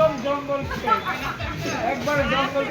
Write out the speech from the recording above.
একদম জঙ্গল একবার জঙ্গল